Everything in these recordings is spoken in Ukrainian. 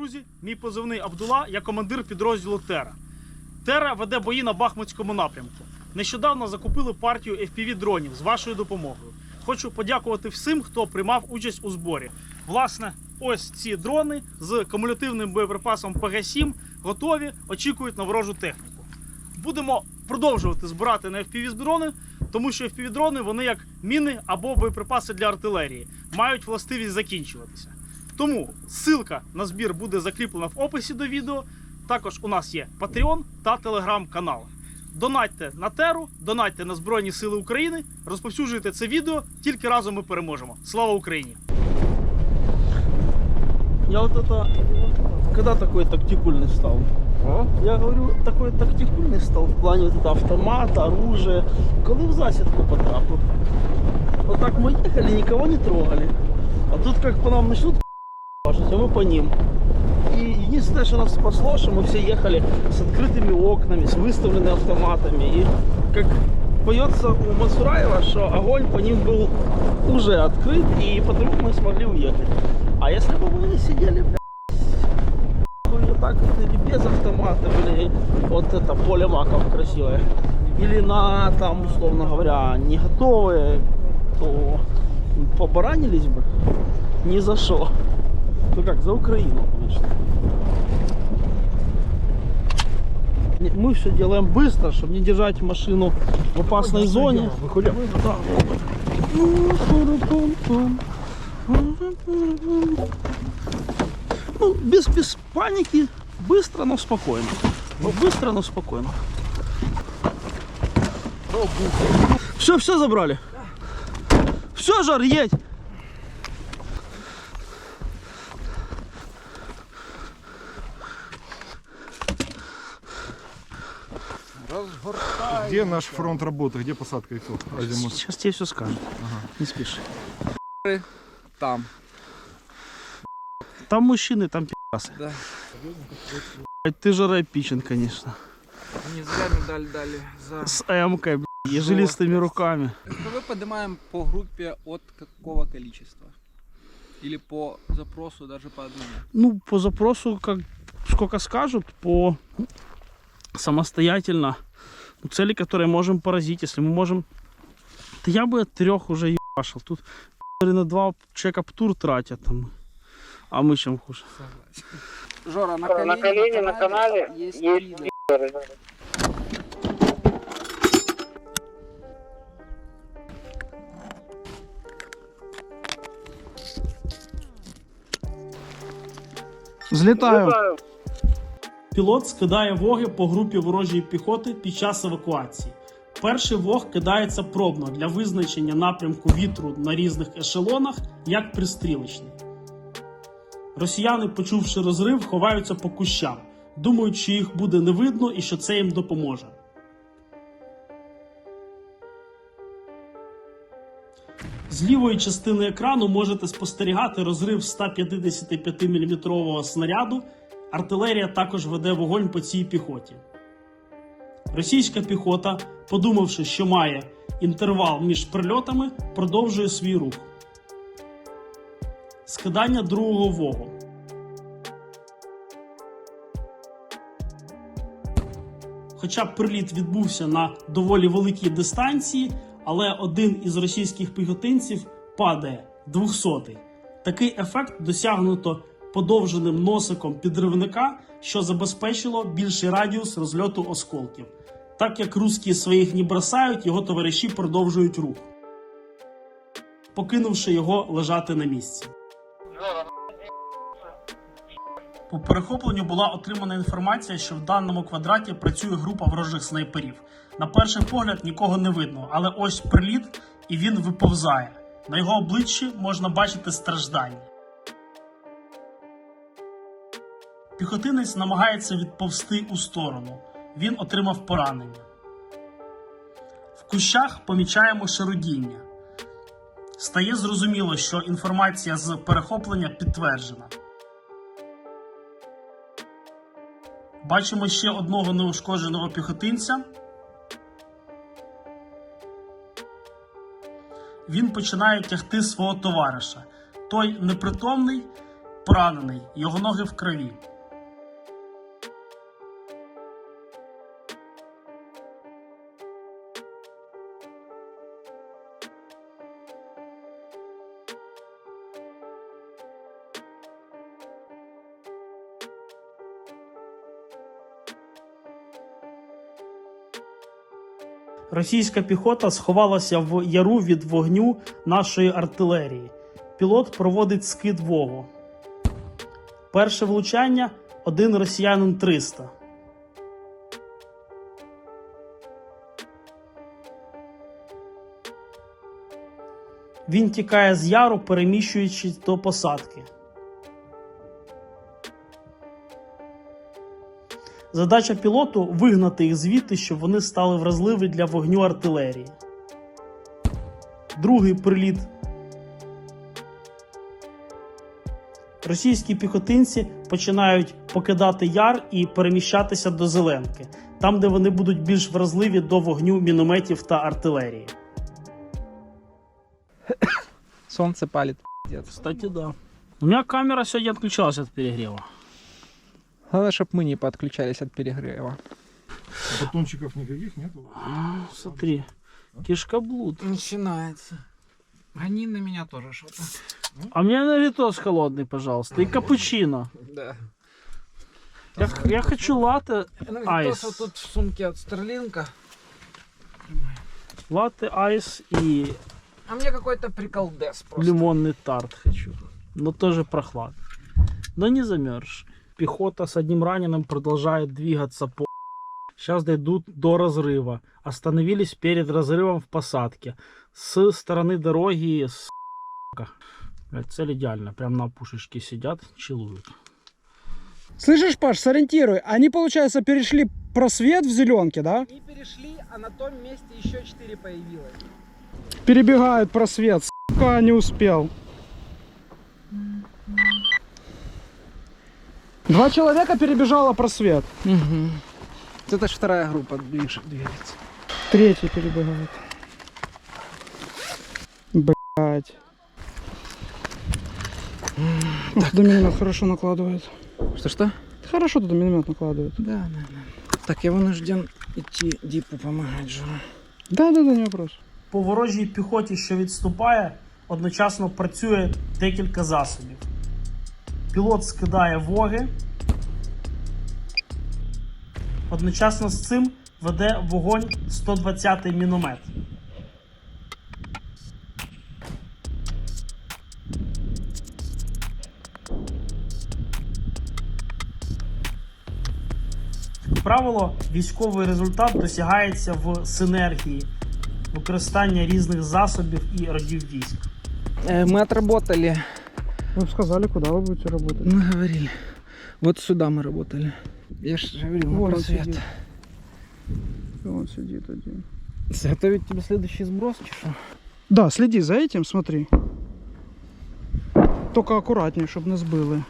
друзі, мій позивний Абдула, я командир підрозділу Тера. Тера веде бої на Бахмутському напрямку. Нещодавно закупили партію FPV дронів з вашою допомогою. Хочу подякувати всім, хто приймав участь у зборі. Власне, ось ці дрони з кумулятивним боєприпасом ПГ-7 готові, очікують на ворожу техніку. Будемо продовжувати збирати на FPV дрони, тому що FPV дрони вони як міни або боєприпаси для артилерії, мають властивість закінчуватися. Тому ссылка на збір буде закріплена в описі до відео. Також у нас є Patreon та телеграм-канал. Донатьте на теру, донатьте на Збройні Сили України, розповсюджуйте це відео, тільки разом ми переможемо. Слава Україні! Я вот это... Когда такой тактикульный стал? Я говорю, такой тактикульный стал в плане вот это автомата, оружия. Коли в засідку потрапив. Вот так мы ехали, никого не трогали. А тут как по нам начнут а мы по ним. И единственное, что нас спасло, что мы все ехали с открытыми окнами, с выставленными автоматами. И как поется у Мансураева, что огонь по ним был уже открыт, и потому мы смогли уехать. А если бы мы сидели, бля, вот так вот, или без автомата, или вот это поле маков красивое, или на там, условно говоря, не готовые, то побаранились бы ни за что. Ну как, за Украину, конечно. Не- Мы все делаем быстро, чтобы не держать машину в опасной зоне. Выходим. Да. Ну, без, без паники, быстро, но спокойно. Ну, быстро, но спокойно. Все, все забрали. Все, жар, едь. Где наш фронт работы, где посадка и все? Азимут. Сейчас тебе все скажут. Не спеши. Там. Там мужчины, там пи***асы. Да. Ты же рэпичен, конечно. Не зря медаль дали за... С эмкой, блядь, и жилистыми руками. СПВ поднимаем по группе от какого количества? Или по запросу даже по одному? Ну, по запросу, как сколько скажут, по самостоятельно. Ну, Цели, которые можем поразить, если мы можем... Да я бы от трех уже ебашил. Тут блин, на два человека в тур тратят. Там. А мы чем хуже? Жора, на На колени на канале есть есть видео. лидеры. Взлетаю. Пілот скидає воги по групі ворожої піхоти під час евакуації. Перший вог кидається пробно для визначення напрямку вітру на різних ешелонах, як пристрілочний. Росіяни, почувши розрив, ховаються по кущам, думають, що їх буде не видно і що це їм допоможе. З лівої частини екрану можете спостерігати розрив 155 мм снаряду. Артилерія також веде вогонь по цій піхоті. Російська піхота, подумавши, що має інтервал між прильотами, продовжує свій рух. Скидання другого вогу. Хоча приліт відбувся на доволі великій дистанції, але один із російських піхотинців падає 200-й. Такий ефект досягнуто подовженим носиком підривника, що забезпечило більший радіус розльоту осколків. Так як русські своїх не бросають, його товариші продовжують рух, покинувши його лежати на місці. По перехопленню була отримана інформація, що в даному квадраті працює група ворожих снайперів. На перший погляд нікого не видно, але ось приліт і він виповзає. На його обличчі можна бачити страждання. Піхотинець намагається відповсти у сторону. Він отримав поранення. В кущах помічаємо шарудіння. Стає зрозуміло, що інформація з перехоплення підтверджена. Бачимо ще одного неушкодженого піхотинця. Він починає тягти свого товариша. Той непритомний поранений, його ноги в крові. Російська піхота сховалася в яру від вогню нашої артилерії. Пілот проводить скид вогу. Перше влучання один росіянин 300. Він тікає з яру, переміщуючись до посадки. Задача пілоту вигнати їх звідти, щоб вони стали вразливі для вогню артилерії. Другий приліт. Російські піхотинці починають покидати яр і переміщатися до Зеленки, там, де вони будуть більш вразливі до вогню мінометів та артилерії. Солнце палит, пиздец. Кстати, да. У меня камера сегодня отключалась от перегрева. Главное, чтобы мы не подключались от перегрева. Батончиков никаких нету. Смотри, кишкоблуд. Начинается. Гони на меня тоже что-то. А мне навитос холодный, пожалуйста, и капучино. Да. Я, я хочу латте, Айс. вот тут в сумке от Стерлинка. латте айс и А мне какой-то приколдес просто. лимонный тарт хочу. Но тоже прохладно. Но не замерз. Пехота с одним раненым продолжает двигаться по... Сейчас дойдут до разрыва. Остановились перед разрывом в посадке. С стороны дороги с... Блядь, цель идеально. Прям на пушечке сидят, чилуют. Слышишь, Паш, сориентируй. Они, получается, перешли просвет в зеленке, да? Не перешли, а на том месте еще 4 появилось. Перебегают просвет. Сука, не успел. Два человека перебежало просвет. Угу. Это ж вторая группа движ- двигается. Третий перебегает. Блять. Ух, туда миномет хорошо накладывает. Что-что? Хорошо туда миномет накладывает. Да, да, да. Так, я вынужден идти Дипу помогать же. Да-да-да, не вопрос. По ворожій піхоті, що відступає, одночасно працює декілька засобів. Пілот скидає воги. Одночасно з цим веде вогонь 120-й міномет. Як правило, військовий результат досягається в синергії використання різних засобів і родів військ. Э, мы отработали. Вы бы сказали, куда вы будете работать. Мы говорили. Вот сюда мы работали. Я же говорил, на Вон он просвет. сидит. Он сидит один. Готовить тебе следующий сброс, чи что? Да, следи за этим, смотри. Только аккуратнее, чтобы не сбили.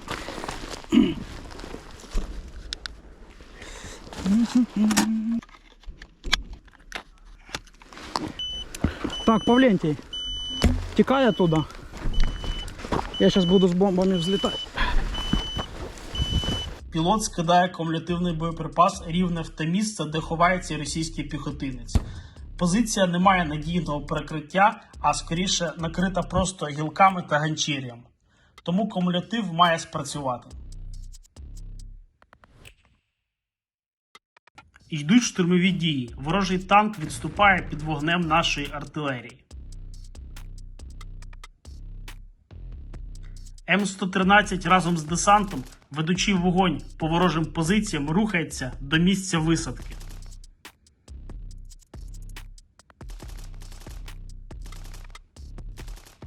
Так, Павлентий, текай оттуда. Я сейчас буду с бомбами взлетать. Пілот скидає кумулятивний боєприпас рівне в те місце, де ховається російський піхотинець. Позиція не має надійного перекриття, а скоріше накрита просто гілками та ганчір'ям. Тому кумулятив має спрацювати. Йдуть штурмові дії. Ворожий танк відступає під вогнем нашої артилерії. М113 разом з десантом, ведучи вогонь по ворожим позиціям, рухається до місця висадки.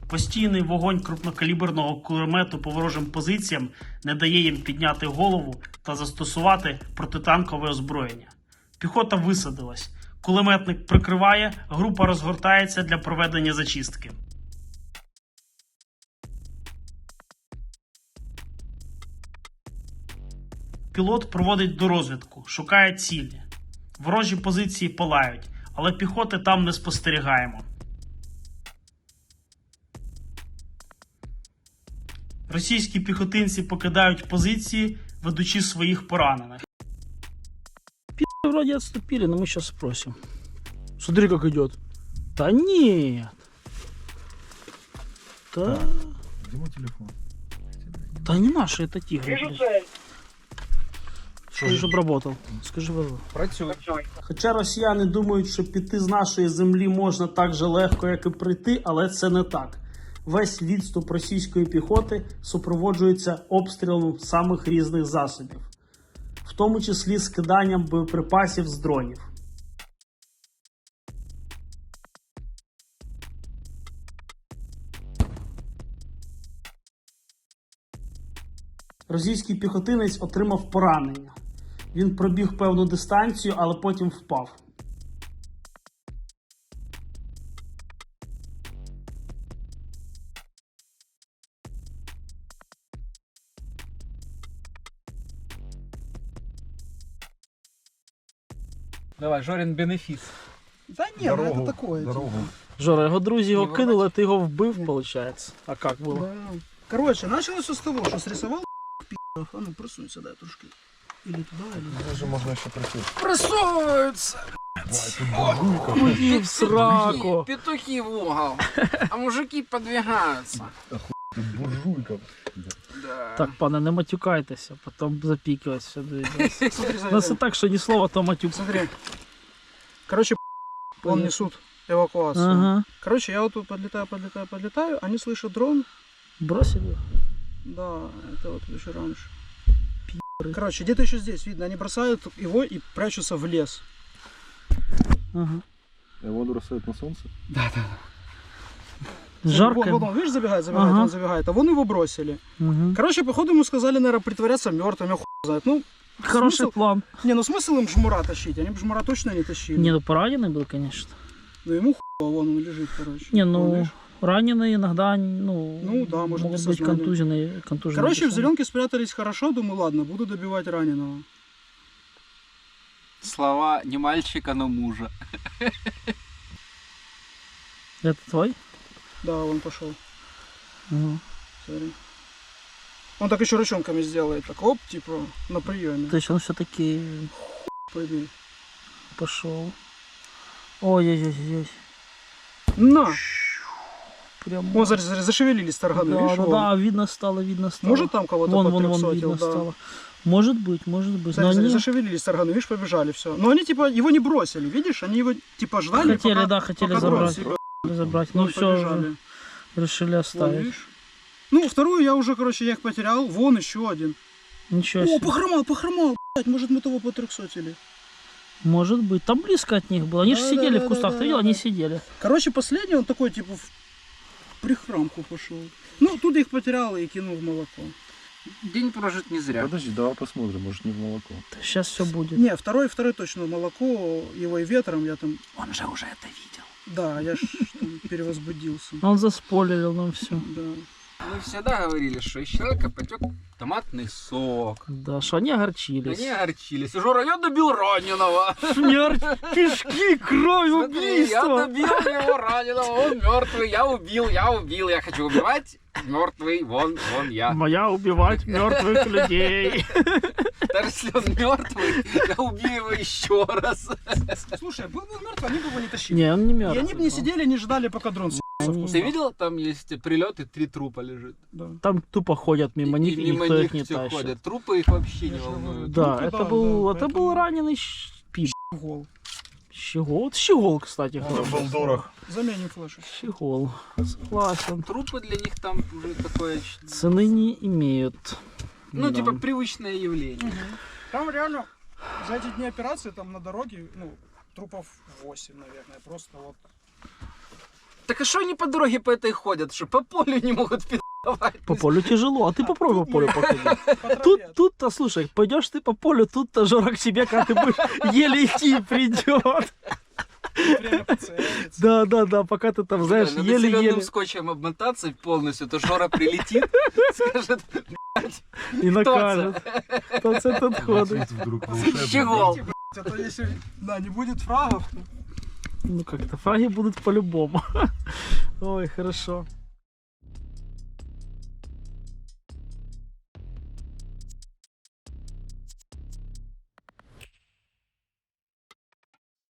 Постійний вогонь крупнокаліберного кулемету по ворожим позиціям не дає їм підняти голову та застосувати протитанкове озброєння. Піхота висадилась. Кулеметник прикриває, група розгортається для проведення зачистки. Пілот проводить дорозвідку, шукає цілі. Ворожі позиції палають, але піхоти там не спостерігаємо. Російські піхотинці покидають позиції, ведучи своїх поранених. Пи***, вроде отступили, но мы сейчас спросим. Смотри, как идет. Да нет. Да, Где мой телефон? да не наши, это блядь. Скажи, щоб. Скажи, Вова. Працюй. Хоча росіяни думають, що піти з нашої землі можна так же легко, як і прийти, але це не так. Весь відступ російської піхоти супроводжується обстрілом самих різних засобів, в тому числі скиданням боєприпасів з дронів. Російський піхотинець отримав поранення. Він пробіг певну дистанцію, але потім впав. Давай, Жорин бенефис. Да нет, ну это такое. типа. Дорогу. Жора, його друзі його Не кинули, а ти його вбив, виходить. А як було? Да. Короче, началось все с того, что срисовал пи***ов. А ну, просунь сюда трошки. Или туда, или... Даже можно еще пройти. Просовываются! Хуї в сраку. Петухи в угол, а мужики подвигаются. Тут буржуйка. Да. Так, пане, не матюкайтеся, потім запікують сюди. Смотри, Ну це так, що ні слова, то матюк. Смотри. Короче, он несут эвакуацию. Ага. Короче, я вот тут подлетаю, подлетаю, подлетаю, они слышат дрон. Бросили. Да, это вот еще раньше. Короче, где-то еще здесь видно, они бросают его и прячутся в лес. Ага. Его бросают на солнце? Вот, Жарко. Вот, он, видишь, забегает, забегает, Ага. он забегает. А вон его бросили. Угу. Короче, походу ему сказали, наверное, притворяться мертвыми, хуй знает. Ну, Хороший смысл- план. не, ну смысл им жмура тащить? Они бы жмура точно не тащили. Не, ну поранений був, конечно. Ну ему хуй, вон он лежит, короче. Не, Вон, ну видишь? Раненые иногда, ну, Ну да, может, могут быть сознания. контуженные. контуженные Короче, в зеленке спрятались хорошо, думаю, ладно, буду добивать раненого. Слова не мальчика, но мужа. Это твой? Да, он пошел. Угу. Смотри. Он так еще ручонками сделает, так оп, типа, на приеме. То есть он все-таки Пойди. пошел. Ой-ой-ой-ой. На! Прям. Вон, зашевелились тарганы, да, видишь, да, вон. да, видно стало, видно стало. Может там кого-то вон, вон, вон видно да. стало. Может быть, может быть. Но смотри, они зашевелились тарганы, видишь, побежали, все. Но они типа его не бросили, видишь, они его типа ждали, хотели, пока, да, хотели пока забрать. себя- забрать. Ну, Ну все, решили Вон, оставить. видишь? Ну, вторую я уже, короче, я их потерял. Вон еще один. Ничего О, себе. похромал, похромал, блядь, может мы того потрехсотили. Может быть. Там близко от них было. Они же Да, сидели да, в кустах. да, Ты видел? Они сидели. Короче, последний он такой, типа, прихрамку пошел. Ну, тут их потерял и кинул в молоко. День прожит не зря. Подожди, давай посмотрим, может не в молоко. Сейчас все будет. Не, второй, второй точно в молоко, его и ветром я там, Он же уже это видел. да, я ж там перевозбудился. Он заспойлерил нам все. Да. Мы всегда говорили, что из человека потек томатный сок. Да, что они огорчились. Они огорчились. Жора, я добил раненого. Смерть, кишки, кровь, Смотри, я убийство. добил его раненого, он мертвый, я убил, я убил, я хочу убивать. Мертвый, вон, вон я. Моя убивать мертвых людей. Даже если он мертвый, я убью его еще раз. Слушай, был бы мертв, они бы его не тащили. Не, он не И мертвый. они бы не сидели, не ждали, пока дрон Они-. Ты видел, там есть прилет и три трупа лежит. Да. Там тупо ходят мимо И- них, и и мимо никто них их не все тащит. ходят. Трупы их вообще не волнуют. Да, Ну, это да, был, да, это поэтому- был раненый щ- пип. Гол. Щегол. Вот щегол, кстати, На хороший. балдорах. Заменим флеши. Щегол. Согласен. Трупы для них там уже такое... Цены не имеют. Ну, Да. типа, привычное явление. Там реально за эти дни операции там на дороге, ну, трупов 8, наверное. Просто вот. Так а что они по дороге по этой ходят? Что по полю не могут пидовать? По полю тяжело, а ты попробуй по полю походить. Тут, тут-то, слушай, пойдешь ты по полю, тут-то Жора к тебе, когда ты будешь еле идти, придет. Да, да, да, пока ты там, знаешь, Надо зеленым еле-еле скотчем обмотаться полностью, то Жора прилетит, скажет, и накажет. Кто вдруг волшебно. щегол. Это если, да, не будет фрагов, то Ну как-то фраги будут по-любому. Ой, хорошо.